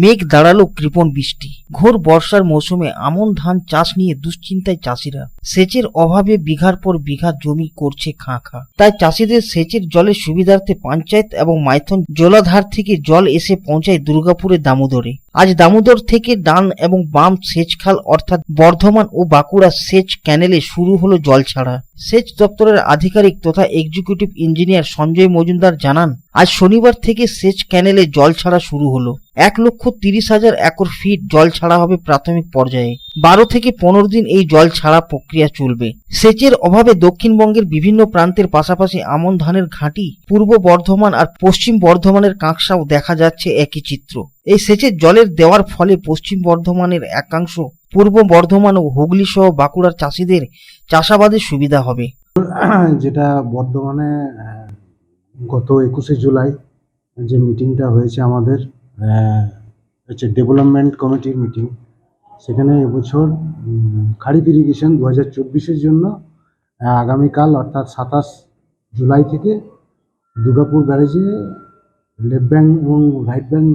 মেঘ দাঁড়াল কৃপণ বৃষ্টি। ঘোর বর্ষার মৌসুমে আমন ধান চাষ নিয়ে দুশ্চিন্তায় চাষিরা। সেচের অভাবে বিঘার পর বিঘা জমি করছে খাঁ খাঁ তাই চাষিদের সেচের জলের সুবিধার্থে পঞ্চায়েত এবং মাইথন জলাধার থেকে জল এসে পৌঁছায় দুর্গাপুরের দামোদরে। আজ দামোদর থেকে ডান এবং বাম সেচ খাল অর্থাৎ বর্ধমান ও বাঁকুড়া সেচ ক্যানেলে শুরু হলো জল ছাড়া। সেচ দপ্তরের আধিকারিক তথা এক্সিকিউটিভ ইঞ্জিনিয়ার সঞ্জয় মজুমদার জানান আজ শনিবার থেকে সেচ ক্যানেলে জল ছাড়া শুরু হলো। এক লক্ষ তিরিশ হাজার একর ফিট জল ছাড়া হবে প্রাথমিক পর্যায়ে। বারো থেকে পনেরো দিন এই জল ছাড়া প্রক্রিয়া চলবে। সেচের অভাবে দক্ষিণবঙ্গের বিভিন্ন প্রান্তের পাশাপাশি আমন ধানের ঘাঁটি, পূর্ব বর্ধমান আর পশ্চিম বর্ধমানের কাঁকসাও দেখা যাচ্ছে একই চিত্র। এই সেচের জলের দেওয়ার ফলে পশ্চিম বর্ধমানের একাংশ, পূর্ব বর্ধমান ও হুগলি সহ বাঁকুড়ার চাষিদের চাষাবাদের সুবিধা হবে। যেটা বর্ধমানে গত একুশে জুলাই যে মিটিংটা হয়েছে আমাদের হচ্ছে ডেভেলপমেন্ট কমিটির মিটিং। সেখানে এবছর খারিফ ইরিগেশন দু হাজার চব্বিশের জন্য আগামীকাল অর্থাৎ সাতাশ জুলাই থেকে দুর্গাপুর ব্যারেজে লেফট ব্যাঙ্ক এবং রাইট ব্যাঙ্ক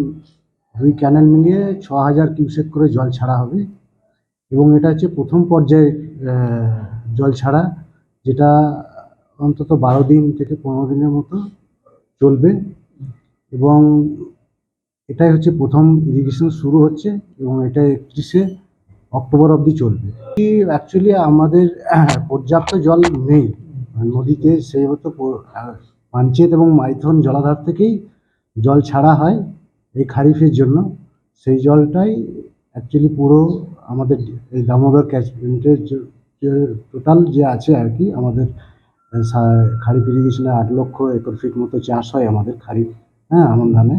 দুই ক্যানেল মিলিয়ে ছ হাজার কিউসেক করে জল ছাড়া হবে। এবং এটা হচ্ছে প্রথম পর্যায়ে জল ছাড়া, যেটা অন্তত বারো দিন থেকে পনেরো দিনের মতো চলবে এবং এটাই হচ্ছে প্রথম ইরিগেশন শুরু হচ্ছে এবং এটা একত্রিশে অক্টোবর অবধি চলবে। কি অ্যাকচুয়ালি আমাদের পর্যাপ্ত জল নেই। নদীতে সেই মতো পাঞ্চেত এবং মাইথন জলাধার থেকেই জল ছাড়া হয় এই খারিফের জন্য। সেই জলটাই অ্যাকচুয়ালি পুরো আমাদের এই দামোদর ক্যাচমেন্টের টোটাল যে আছে আর কি আমাদের খারিফ ইরিগেশনে আট লক্ষ একর ফিট মতো চাষ হয় আমাদের খারিফ হ্যাঁ আমন ধানে।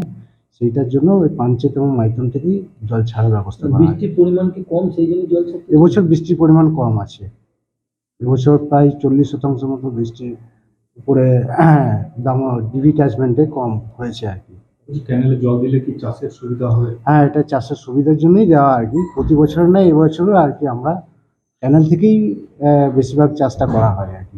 সেইটার জন্য ওই পাঞ্চেত এবং মাইথন থেকেই জল ছাড়ার ব্যবস্থা করা বৃষ্টির পরিমাণ কি কম? সেই জন্য জল এবছর বৃষ্টির পরিমাণ কম আছে। এবছর প্রায় চল্লিশ শতাংশ মতো বৃষ্টির উপরে দাম ডিবি ক্যাচমেন্টে কম হয়েছে আর কি। ক্যানেলে জল দিলে কি চাষের সুবিধা হবে? হ্যাঁ এটা চাষের সুবিধার জন্যই দেওয়া আর কি। প্রতি বছর না এবছরও আর কি আমরা ক্যানেল থেকেই বেশিরভাগ চাষটা করা হয় আর কি।